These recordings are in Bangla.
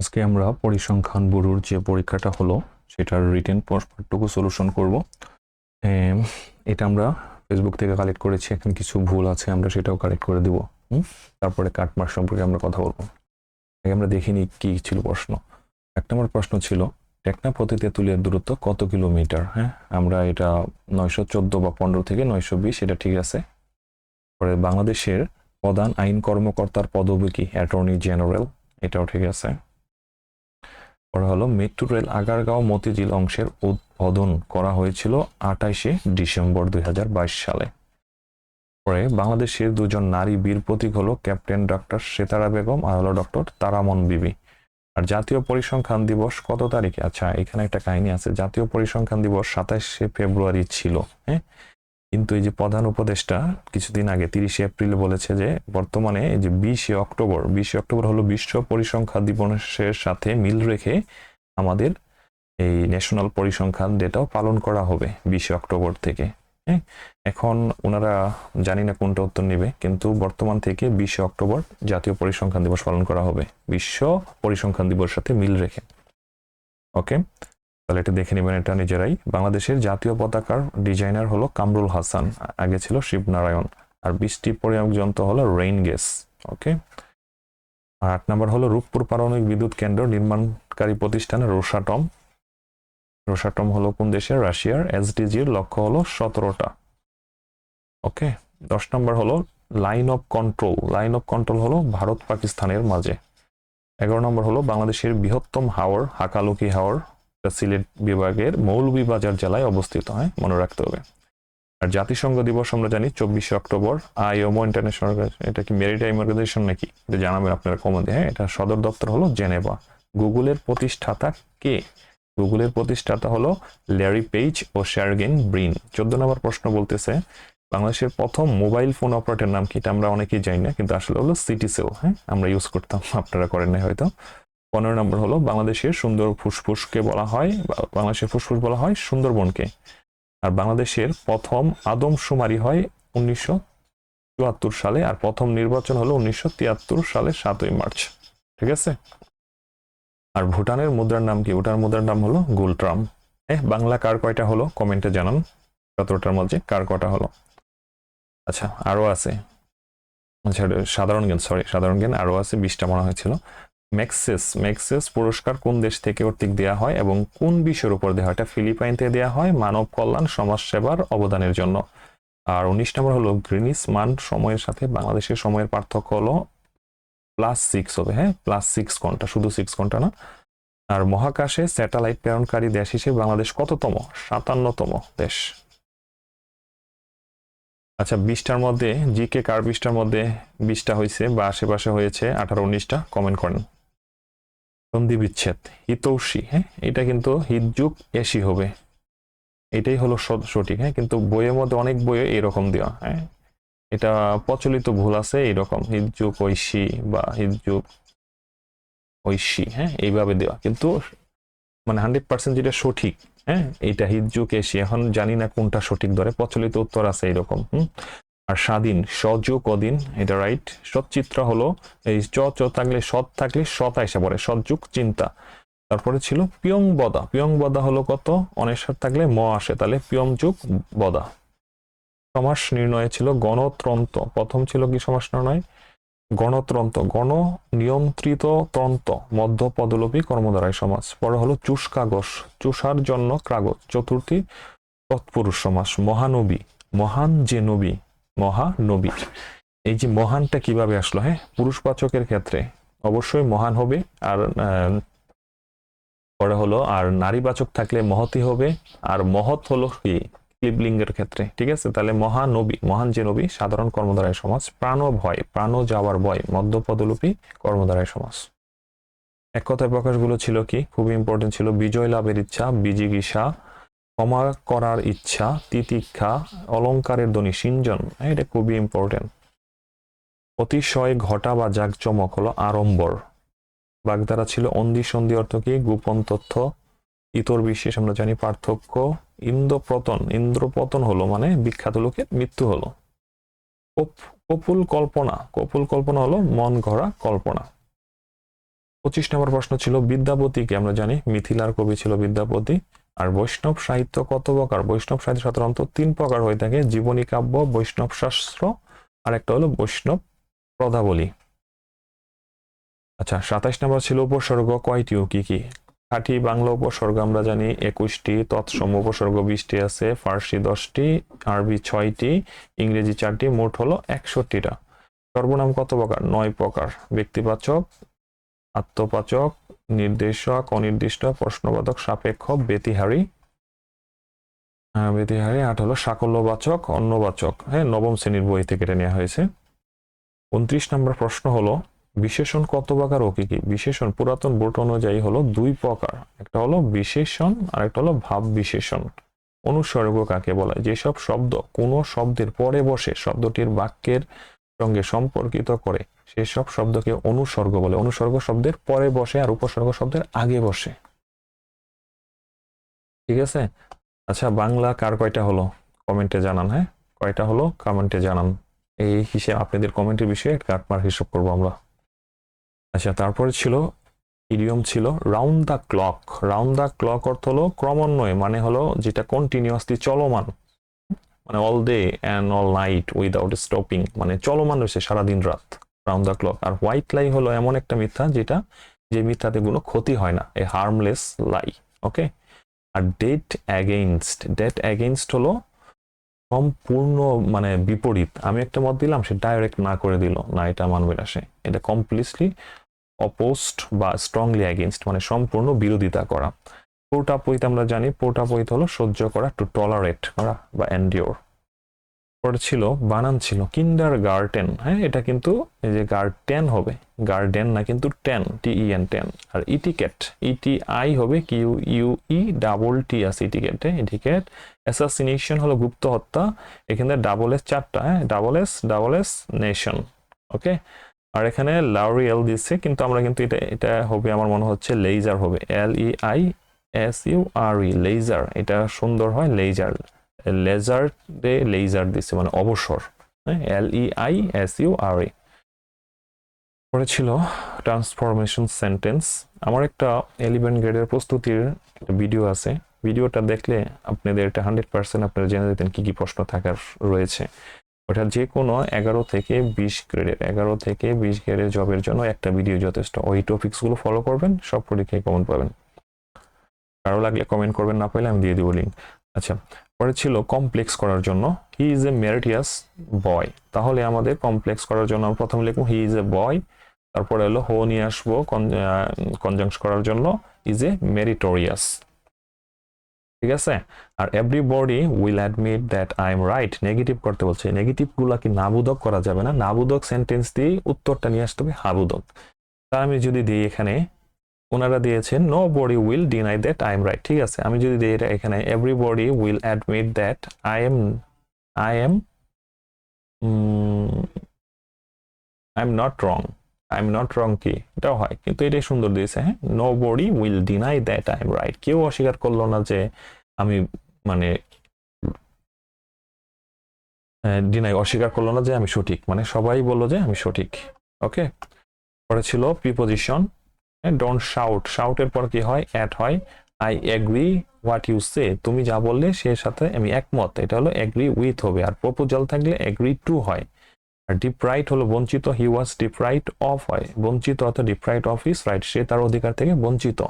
আজকে আমরা পরিসংখ্যান ব্যুরোর যে পরীক্ষাটা হলো, সেটার রিটেন পার্টটুকু সলিউশন করব। এটা আমরা ফেসবুক থেকে কালেক্ট করেছি, এখানে কিছু ভুল আছে, আমরা সেটাও কালেক্ট করে দিব? তারপরে কাটমার্ক সম্পর্কে আমরা কথা বলব। আগে আমরা দেখিনি কি ছিল প্রশ্ন। এক নম্বর প্রশ্ন ছিল, টেকনা প্রতি তেঁতুলিয়ার দূরত্ব কত কিলোমিটার? হ্যাঁ আমরা এটা নয়শো চোদ্দ বা পনেরো থেকে নয়শো বিশ, এটা ঠিক আছে। পরে বাংলাদেশের প্রধান আইন কর্মকর্তার পদবি কি? অ্যাটর্নি জেনারেল এটাও ঠিক আছে। পরে হলো। মেট্রো রেল আগারগাঁও মতিঝিল অংশের উদ্বোধন করা হয়েছিল আঠাইশে ডিসেম্বর দুই হাজার বাইশ সালে। পরে বাংলাদেশের দুজন নারী বীর প্রতীক হলো ক্যাপ্টেন ডক্টর সেতারা বেগম আর হলো ডক্টর তারামন বিবি। আর জাতীয় পরিসংখ্যান দিবস কত তারিখে? আচ্ছা এখানে একটা কাহিনী আছে। জাতীয় পরিসংখ্যান দিবস সাতাশে ফেব্রুয়ারি ছিল হ্যাঁ? কিন্তু এই যে প্রধান উপদেষ্টা কিছুদিন আগে তিরিশে এপ্রিল বলেছে যে বর্তমানে এই যে বিশে অক্টোবর বিশে অক্টোবর হলো বিশ্ব পরিসংখ্যান দিবসের সাথে মিল রেখে আমাদের এই ন্যাশনাল পরিসংখ্যান ডেটাও পালন করা হবে বিশে অক্টোবর থেকে। হ্যাঁ এখন ওনারা জানি না কোনটা উত্তর নেবে, কিন্তু বর্তমান থেকে বিশে অক্টোবর জাতীয় পরিসংখ্যান দিবস পালন করা হবে, বিশ্ব পরিসংখ্যান দিবসের সাথে মিল রেখে। ওকে? তাহলে এটা দেখে নেবেন এটা নিজেরাই। বাংলাদেশের জাতীয় পতাকার ডিজাইনার হলো কামরুল হাসান, আগে ছিল শিবনারায়ণ, আর বৃষ্টি পরিমাপ যন্ত্র হলো রেইন গ্যাস, ওকে? আর আট নম্বর হলো রূপপুর পারমাণবিক বিদ্যুৎ কেন্দ্র নির্মাণকারী প্রতিষ্ঠান রোসাটম। রোসাটম হলো কোন দেশের? রাশিয়ার। এসডিজির লক্ষ্য হলো সতেরোটা, ওকে? দশ নম্বর হলো line of control. Line of control হলো ভারত পাকিস্তানের মাঝে। এগারো নম্বর হলো বাংলাদেশের বৃহত্তম হাওর, হাকালুকি হাওর। সিলেট বিভাগের মৌলভীবাজার জেলায় অবস্থিত, হয়? মনে রাখতে হবে। আর জাতিসংঘ দিবস আমরা জানি চব্বিশে অক্টোবর। আইওমো ইন্টারন্যাশনাল এটা কি মেরিটাইম অর্গানাইজেশন নাকি? এটা জানাবেন আপনারা কমন হ্যাঁ? এটা সদর দপ্তর হলো জেনেভা। গুগলের প্রতিষ্ঠাতা কে? গুগলের প্রতিষ্ঠাতা হলো ল্যারি পেজ ও শার্গেন ব্রিন। চোদ্দ নম্বর প্রশ্ন বলতেছে, বাংলাদেশের প্রথম মোবাইল ফোন অপারেটর নাম কি? এটা আমরা অনেকেই জানি না, কিন্তু আসলে হলো সিটিসেল হ্যাঁ? আমরা ইউজ করতাম, আপনারা করেন নাই হয়তো। পনেরো নম্বর হলো বাংলাদেশের সুন্দর ফুসফুসকে বলা হয় বাংলাদেশের ফুসফুস বলা হয় সুন্দরবনকে। আর বাংলাদেশের প্রথম আদমশুমারি হয় উনিশশো চুয়াত্তর সালে, আর প্রথম নির্বাচন হলো উনিশশো তিয়াত্তর সালে সাতই মার্চ। ঠিক আছে? আর ভুটানের মুদ্রার নাম কি? ভুটানের মুদ্রার নাম হলো গুলট্রাম। হ্যাঁ বাংলা কার কয়টা হলো? কমেন্টে জানান। সতেরোটার মধ্যে কার কটা হলো? আচ্ছা আরও আছে। আচ্ছা সাধারণ জ্ঞান সরি সাধারণ জ্ঞান আরও আছে, বিশটা মনে হয়েছিল ম্যাক্সেস ম্যাক্সেস পুরস্কার কোন দেশ থেকে কর্তৃক দেওয়া হয় এবং কোন বিষয়ের উপর দেওয়া হয় এটা ফিলিপাইন থেকে দেওয়া হয়? মানব কল্যাণ সমাজ সেবার অবদানের জন্য। আর উনিশ নম্বর হলো গ্রিনিস মান সময়ের সাথে বাংলাদেশের সময়ের পার্থক্য হলো প্লাস সিক্স হবে হ্যাঁ? প্লাস সিক্স ঘণ্টা, শুধু সিক্স ঘণ্টা না। আর মহাকাশে স্যাটেলাইট প্রেরণকারী দেশ হিসেবে বাংলাদেশ কততম? সাতান্নতম দেশ। আচ্ছা বিশটার মধ্যে জি কে কার বিশটার মধ্যে বিশটা হয়েছে বা আশেপাশে হয়েছে আঠারো, উনিশটা? কমেন্ট করেন। সন্ধি বিচ্ছেদ হিতৌষী হ্যাঁ? এটা কিন্তু হিতযুগ, এসি হবে। এটাই হলো সঠিক হ্যাঁ? কিন্তু বইয়ের মধ্যে অনেক বইয়ে এরকম দেওয়া হ্যাঁ? এটা প্রচলিত ভুল আছে এইরকম, হিতযুগ, ঐশী বা হিতযুগ, ঐশী হ্যাঁ? এইভাবে দেওয়া। কিন্তু মানে হান্ড্রেড পার্সেন্ট যেটা সঠিক হ্যাঁ? এইটা হিতযুগ, এসি, এখন জানি না কোনটা সঠিক ধরে, প্রচলিত উত্তর আছে এরকম হুম? আর স্বাধীন সযোগ অধীন এটা রাইট সৎচিত্র হলো এই চ চ থাকলে সৎ থাকলে সৎ আইসা পড়ে সৎযুগ চিন্তা। তারপরে ছিল পিয়ং বদা পিয়ং বদা হলো কত? অনেশ্বর থাকলে ম আসে, তাহলে পিয়ং যুগ বদা। সমাস নির্ণয় ছিল গণতন্ত্র। প্রথম ছিল কি সমাস নির্ণয়? গণতন্ত্র গণ নিয়ন্ত্রিত তন্ত্র মধ্য পদলোপী কর্মধারায় সমাজ পরে হলো চুষ কাগজ চুষার জন্য কাগজ চতুর্থী তৎপুরুষ সমাস, মহানবী, মহান যে নবী। মহানবী। এই যে মহানটা কীভাবে আসলো হ্যাঁ? পুরুষবাচকের ক্ষেত্রে অবশ্যই মহান হবে, আর পরে হলো, আর নারীবাচক থাকলে মহতি হবে, আর মহৎ হলো কি? ক্লিবলিঙ্গের ক্ষেত্রে, ঠিক আছে? তাহলে মহানবী, মহান যে নবী, সাধারণ কর্মধারায় সমাজ প্রাণ ভয় প্রাণ যাওয়ার ভয় মধ্যপদলোপী কর্মধারায় সমাজ। এক কথায় প্রকাশগুলো ছিল কি? খুবই ইম্পর্টেন্ট ছিল, বিজয় লাভের ইচ্ছা বিজিগিষা ক্ষমা করার ইচ্ছা তিতিক্ষা অলংকারের ধ্বনি সিঞ্জন হ্যাঁ, এটা খুবই ইম্পর্টেন্ট অতিশয় ঘটা বা জাকজমক হলো আড়ম্বর। বাগদারা ছিল অন্দি সন্ধি অর্থ কি? গোপন তথ্য ইতর বিশেষ আমরা জানি পার্থক্য ইন্দ্রপতন ইন্দ্রপতন হলো মানে বিখ্যাত লোকের মৃত্যু হলো। কপ- কপুল কল্পনা কপুল কল্পনা হলো মন গড়া কল্পনা। পঁচিশ নম্বর প্রশ্ন ছিল বিদ্যাপতিকে আমরা জানি মিথিলার কবি ছিল বিদ্যাপতি। আর বৈষ্ণব সাহিত্য কত প্রকার? বৈষ্ণব সাহিত্য সাধারণত তিন প্রকার হয়ে থাকে, জীবনী কাব্য, বৈষ্ণব শাস্ত্র আর একটা হলো বৈষ্ণব পদাবলী আচ্ছা সাতাইশ নম্বর ছিল উপসর্গ কয়টি ও কি কি? খাঁটি বাংলা উপসর্গ আমরা জানি, একুশটি তৎসম উপসর্গ, বিশটি আছে, ফার্সি দশটি, আরবি ছয়টি, ইংরেজি চারটি, মোট হলো একষট্টিটা। সর্বনাম কত প্রকার? নয় প্রকার। ব্যক্তিবাচক আত্মপাচক নির্দেশক অনির্দিষ্ট প্রশ্নবাদক সাপেক্ষ ব্যতিহারী। আহ, ব্যতিহারী আট হলো সাকল্যবাচক অন্যবাচক। হ্যাঁ নবম শ্রেণির বই থেকে এটা নেওয়া হয়েছে। উনত্রিশ নম্বর প্রশ্ন হলো বিশেষণ কত প্রকার ও কি কি? বিশেষণ পুরাতন বোর্ড অনুযায়ী হলো দুই প্রকার। একটা হলো বিশেষণ আর একটা হলো ভাব বিশেষণ। অনুসর্গ কাকে বলা? হয়? যেসব শব্দ কোনো শব্দের পরে বসে শব্দটির বাক্যের সঙ্গে সম্পর্কিত করে সেসব শব্দকে অনুসর্গ বলে। অনুসর্গ শব্দের পরে বসে আর উপসর্গ শব্দের আগে বসে। ঠিক আছে? আচ্ছা বাংলা কার কয়টা হলো? কমেন্টে জানান হ্যাঁ? কয়টা হলো? কমেন্টে জানান। এই হিসেবে, আপনাদের কমেন্টের বিষয়ে কাটমার হিসাব করব আমরা। আচ্ছা তারপরে ছিল ইডিয়ম ছিল round the clock round the clock অর্থ হলো ক্রমান্বয়ে মানে হলো যেটা কন্টিনিউয়াসলি চলমান। মানে all day and all night without stopping মানে চলমান রয়েছে সারাদিন রাত রাউন্ড দ্য ক্লক আর হোয়াইট লাই হলো এমন একটা মিথ্যা যেটা, যে মিথ্যাতে কোনো ক্ষতি হয় না এ হার্মলেস লাই ওকে আর ডেট অ্যাগেইনস্ট ডেট অ্যাগেইনস্ট হলো সম্পূর্ণ মানে বিপরীত। আমি একটা মত দিলাম, সে ডাইরেক্ট না করে দিল, না এটা মানবে না সে। এটা কমপ্লিটলি অপোস্ট বা স্ট্রংলি অ্যাগেনস্ট মানে সম্পূর্ণ বিরোধিতা করা। পোর্টাপইত আমরা জানি পোর্টাপইত হলো সহ্য করা টু টলারেট করা বা এন্ডিওর পরে ছিল, বানান ছিল কিন্ডার গার্ডেন হ্যাঁ এটা কিন্তু এই যে গার্ডেন হবে গার্ডেন না কিন্তু ten T E N ten R etiquette E T I হবে Q U E double T আছে ইটিকেটে ইটিকেট অ্যাসাসিনেশন হলো গুপ্ত হত্যা, এখানে ডাবল এস চারটা হ্যাঁ double S double S nation okay আর এখানে লাউরি এল দিচ্ছে কিন্তু আমরা কিন্তু এটা এটা হবে, আমার মনে হচ্ছে লেজার হবে L E I S U R E leisure এটা সুন্দর হয় লেজার লেজার ডে লেজার দিচ্ছে মানে অবসর। L E I S U R E ছিল ট্রান্সফরমেশন সেন্টেন্স আমার একটা এলিভেন গ্রেডের প্রস্তুতির ভিডিও আছে। ভিডিওটা দেখলে আপনাদের এটা হান্ড্রেড পার্সেন্ট আপনারা জেনে যেতেন কি কি প্রশ্ন থাকার রয়েছে। ওটা যে কোনো এগারো থেকে বিশ গ্রেডের এগারো থেকে বিশ গ্রেডের জবের জন্য একটা ভিডিও যথেষ্ট। ওই টপিক্সগুলো ফলো করবেন, সব পরীক্ষায় কমেন্ট পাবেন। কারও লাগলে কমেন্ট করবেন, না পাইলে আমি দিয়ে দিব লিঙ্ক আচ্ছা পরে ছিল কমপ্লেক্স করার জন্য। হি ইজ এ মেরিটিয়াস বয় তাহলে আমাদের কমপ্লেক্স করার জন্য আমরা প্রথমে লিখব হি ইজ এ বয় তারপরে হলো হো নিয়ে আসব কনজাংশ করার জন্য। ইজ এ মেরিটোরিয়াস ঠিক আছে? আর everybody will admit that I am right negative করতে বলছে। নেগেটিভগুলা কি নাবুদক করা যাবে না? নাবুদক সেন্টেন্স দিয়ে উত্তরটা নিয়ে আসতে হবে, হাবুদক। তা আমি যদি দিই এখানে ওনারা দিয়েছেন nobody will deny that I am right ঠিক আছে, আমি যদি দিই এটা এখানে everybody will admit that I am I am I am not wrong I am not wrong কি? এটাও হয়, কিন্তু এটাই সুন্দর দিয়েছে হ্যাঁ? Nobody will deny that I am right কেউ অস্বীকার করল না যে আমি মানে ডিনাই অস্বীকার করল না যে আমি সঠিক মানে সবাই বলল যে আমি সঠিক ওকে পরে ছিল প্রিপোজিশন ডোন্ট শাউট শাউটের পর কি হয়? অ্যাড হয়। I agree what you say তুমি যা বললে সে সাথে আমি একমত। এটা হলো এগ্রি উইথ হবে। আর প্রপোজাল থাকলে এগ্রি টু হয়। আর ডিপ্রাইট হলো বঞ্চিত। হি ওয়াজ ডিপ্রাইট অফ হয়। বঞ্চিত অর্থাৎ ডিপ্রাইট অফ ইস রাইট সে তার অধিকার থেকে বঞ্চিত।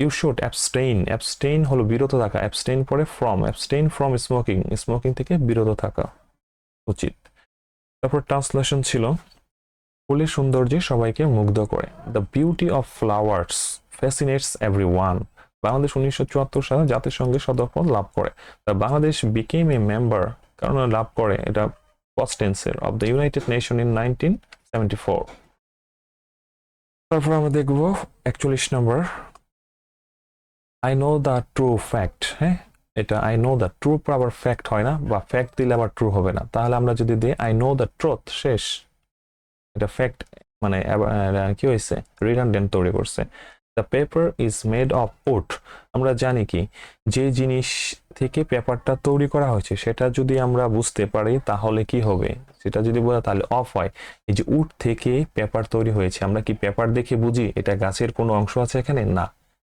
ইউ শুড অ্যাবস্টেইন অ্যাবস্টেইন হলো বিরত থাকা। অ্যাবস্টেইন পরে from abstain from smoking smoking থেকে বিরত থাকা। উচিত। তারপর ট্রান্সলেশন ছিল। ফুলের সৌন্দর্যে সবাইকে মুগ্ধ করে। The beauty of flowers fascinates every one Bangladesh উনিশশো চুয়াত্তর সালে জাতিসংঘের সদস্য লাভ করে। তা বাংলাদেশ বিকেম এ মেম্বার কারণ লাভ করে, এটা past tense of the United Nations in 1974 তারপর আমরা দেখব একচল্লিশ নম্বর I know the true fact হ্যাঁ? এটা আই নো দ্য ট্রু আবার ফ্যাক্ট হয় না, বা ফ্যাক্ট দিলে আবার ট্রু হবে না। তাহলে আমরা যদি দিই আই নো দ্য ট্রুথ শেষ। এটা ফ্যাক্ট মানে কি হয়েছে? রিডান্ডেন্ট তৈরি করছে। The paper is made of wood আমরা জানি কি, যে জিনিস থেকে পেপারটা তৈরি করা হয়েছে, সেটা যদি আমরা বুঝতে পারি, তাহলে কি হবে? সেটা যদি বোঝা তাহলে অফ হয়। এই যে উড থেকে পেপার তৈরি হয়েছে, আমরা কি পেপার দেখে বুঝি? এটা গাছের কোনো অংশ আছে এখানে? না।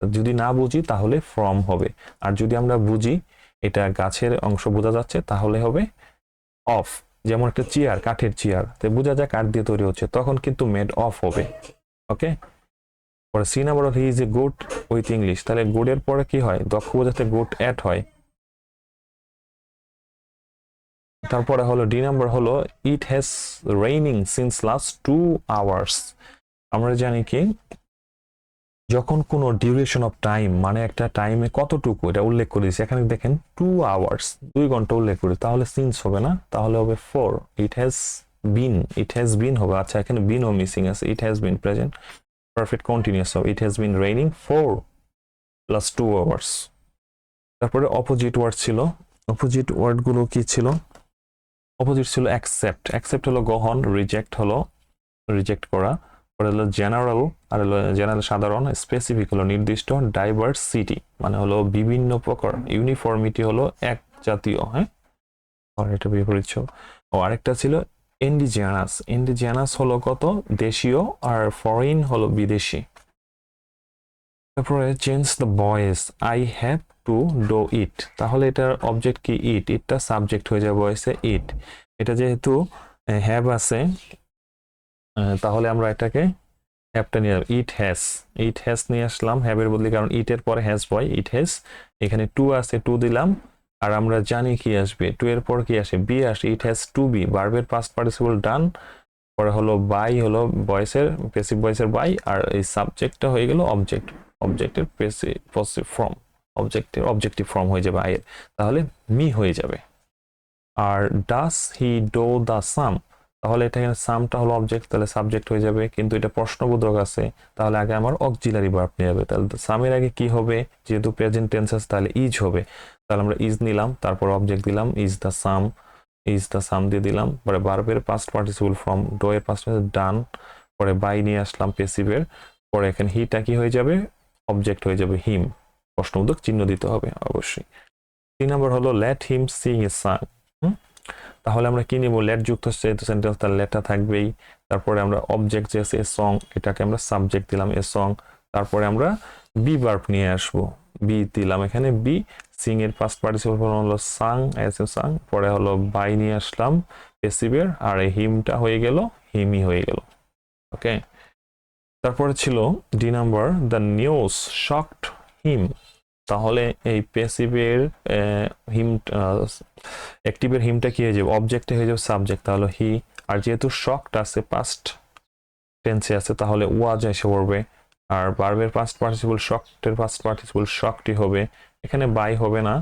যদি না বুঝি, তাহলে ফ্রম হবে। আর যদি আমরা বুঝি, এটা গাছের অংশ বোঝা যাচ্ছে, তাহলে হবে অফ যেমন একটা চেয়ার কাঠের চেয়ার তো বোঝা যায় কাঠ দিয়ে তৈরি হচ্ছে, তখন কিন্তু মেড অফ হবে ওকে পরে C number he is a good with English তাহলে গুডের পরে কি হয়? দক্ষ বোঝাতে গুড অ্যাট হয়। তারপরে হলো ডি নাম্বার হলো it has raining since last two hours আমরা জানি কি? যখন কোনো ডিউরেশন অফ টাইম মানে একটা টাইমে কতটুকু, এটা উল্লেখ করেছি এখানে দেখেন টু আওয়ার্স দুই ঘণ্টা উল্লেখ করি, তাহলে সিন্স হবে না, তাহলে হবে for it has been it has been হবে। আচ্ছা এখানে বিনও মিসিং আছে it has been present perfect continuous হবে। It has been raining for plus two hours তারপরে অপোজিট ওয়ার্ড ছিল অপোজিট ওয়ার্ডগুলো কি ছিল? অপোজিট ছিল অ্যাকসেপ্ট অ্যাকসেপ্ট হলো গ্রহণ রিজেক্ট হলো রিজেক্ট করা। পরে হলো জেনারেল আর হলো জেনারেল সাধারণ স্পেসিফিক হলো নির্দিষ্ট ডাইভার্সিটি মানে হলো বিভিন্ন প্রকার ইউনিফর্মিটি হলো এক জাতীয় হ্যাঁ? এটা বিপরীত ছিল। ও, আরেকটা ছিল ইন্ডিজিয়ানাস ইন্ডিজিয়ানাস হলো কত? দেশীয় আর ফরেন হলো বিদেশি। তারপরে change the voice I have to do it তাহলে এটার অবজেক্ট কি? ইট ইটটা সাবজেক্ট হয়ে যাবে বয়েসে ইট এটা যেহেতু হ্যাভ আছে তাহলে আমরা এটাকে হ্যাভটা নিয়ে ইট হ্যাজ ইট হ্যাজ নিয়ে আসলাম হ্যাভের বদলে, কারণ ইটের পরে হ্যাজ বয় ইট হ্যাজ এখানে টু আছে টু দিলাম। আর আমরা জানি কি আসবে টু এর পর কি আসে? বি আসে ইট হ্যাজ টু বি বার্বের পাস্ট পার্টিসিপল ডান পরে হলো বাই হলো বয়সের পেসিভ বয়সের বাই আর এই সাবজেক্টটা হয়ে গেল অবজেক্ট অবজেক্টের পসিভ ফর্ম অবজেক্টের অবজেক্টিভ ফর্ম হয়ে যাবে আয়ের তাহলে মি হয়ে যাবে। আর does he do the sum তাহলে এটা এখানে সামটা হলো অবজেক্ট তাহলে সাবজেক্ট হয়ে যাবে, কিন্তু এটা প্রশ্নবোধক আছে, তাহলে আগে আমার অক্সিলারি ভার্ব নিয়ে যাবে। তাহলে সামের আগে কি হবে? যেহেতু প্রেজেন্ট টেন্স আছে, তাহলে ইজ হবে। তাহলে আমরা ইজ নিলাম, তারপর অবজেক্ট দিলাম is the sum is the sum দিয়ে দিলাম, পরে বার্বের পাস্ট পার্টিসিপল ফর্ম ডো এর পাস্ট ডান পরে বাই নিয়ে আসলাম পেসিভের পরে এখানে হিটা কি হয়ে যাবে? অবজেক্ট হয়ে যাবে হিম প্রশ্নবোধক চিহ্ন দিতে হবে, অবশ্যই। তিন নম্বর হলো লেট হিম সিং এ সাং তাহলে আমরা কি নিব? লেট যুক্ত হচ্ছে সেন্টেন্স তার লেটা থাকবেই। তারপরে আমরা অবজেক্ট যে আছে, এ সং এটাকে আমরা সাবজেক্ট দিলাম, এ সং তারপরে আমরা বি ভার্ব নিয়ে আসব। বি দিলাম এখানে বি সিং এর ফার্স্ট পার্টিসিপল হলো সাং এস এ সাং পরে হলো বাই নিয়ে আসলাম পেসিভের আর এই হিমটা হয়ে গেল হিমি হয়ে গেল। ওকে তারপরে ছিল D number the news shocked him তাহলে এই পেসিভের হিম অ্যাক্টিভের হিমটা কি হয়ে যাবে? অবজেক্টে হয়ে যাবে সাবজেক্ট তাহলে হি আর যেহেতু শকটা আছে পাস্ট টেন্সে আছে, তাহলে ওয়াজ এসে পড়বে। আর বার্বের পাস্ট পার্টিসিপল শকটের পাস্ট পার্টিসিপল শকটি হবে। এখানে বাই হবে না।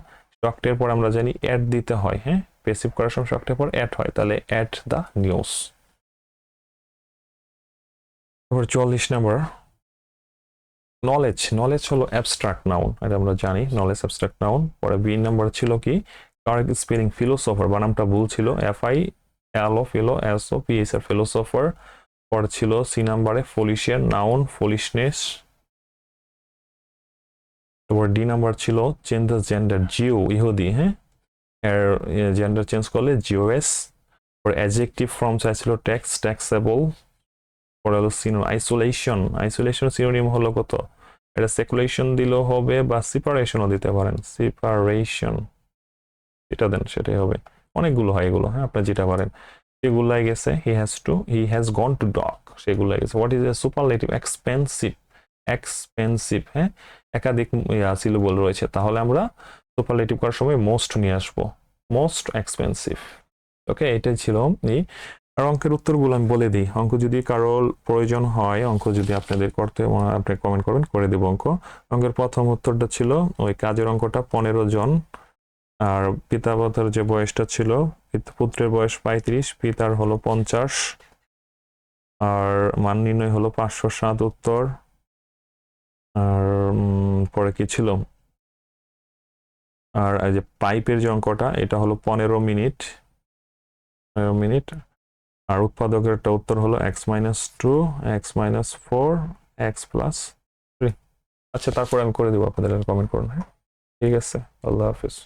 শকটের পর আমরা জানি অ্যাড দিতে হয় হ্যাঁ? পেসিভ করার সময় শকটের পর অ্যাড হয়। তাহলে অ্যাড দ্য নিউজ তারপর চল্লিশ নাম্বার নলেজ নলেজ হলো অ্যাবস্ট্রাক্ট নাউন এটা আমরা জানি। নলেজ অ্যাবস্ট্রাক্ট নাউন পরে বি নাম্বার ছিল কি? কারেক্ট স্পেলিং ফিলোসফার বানামটা ভুল ছিল। F I L O philo S O P S এর ফিলোসফার পরে ছিল সি নাম্বারে ফলিশিয়ান নাউন ফলিশনেস তারপর ডি নাম্বার ছিল চেঞ্জ দ্য জেন্ডার জিও ইহুদি হ্যাঁ? এর জেন্ডার চেঞ্জ করলে জিও এস পরে অ্যাজেক্টিভ ফর্ম চাইছিল ট্যাক্স ট্যাক্সেবল পরে হলো সিনো আইসোলেশন আইসোলেশন সিনোনিম হলো কত? এটা সেকুলেশন দিলেও হবে বা সিপারেশনও দিতে পারেন। সিপারেশন যেটা দেন সেটাই হবে। অনেকগুলো হয় এগুলো হ্যাঁ আপনি যেটা পারেন। সেগুলাই গেছে he has to he has gone to doc সেগুলাই গেছে। What is a superlative expensive expensive হ্যাঁ? একাধিক সিলেবল রয়েছে। তাহলে আমরা সুপারলেটিভ করার সময় মোস্ট নিয়ে আসব। মোস্ট এক্সপেন্সিভ ওকে এটাই ছিল এই আর অঙ্কের উত্তরগুলো আমি বলে দিই। অঙ্ক যদি কারোর প্রয়োজন হয়, অঙ্ক যদি আপনাদের করতে আপনি কমেন্ট করবেন, করে দেবো অঙ্ক। অঙ্কের প্রথম উত্তরটা ছিল ওই কাজের অঙ্কটা পনেরো জন। আর পিতামাতার যে বয়সটা ছিল পুত্রের বয়স পঁয়ত্রিশ, পিতার হলো পঞ্চাশ। আর মান নির্ণয় হলো পাঁচশো সাত উত্তর। আর পরে কি ছিল? আর এই যে পাইপের যে অঙ্কটা, এটা হলো পনেরো মিনিট। পনেরো মিনিট। আর উৎপাদকের একটা উত্তর হলো X minus two X minus four X plus three আচ্ছা তারপরে আমি করে দেবো, আপনাদের কমেন্ট করুন হ্যাঁ? ঠিক আছে, আল্লাহ হাফিজ।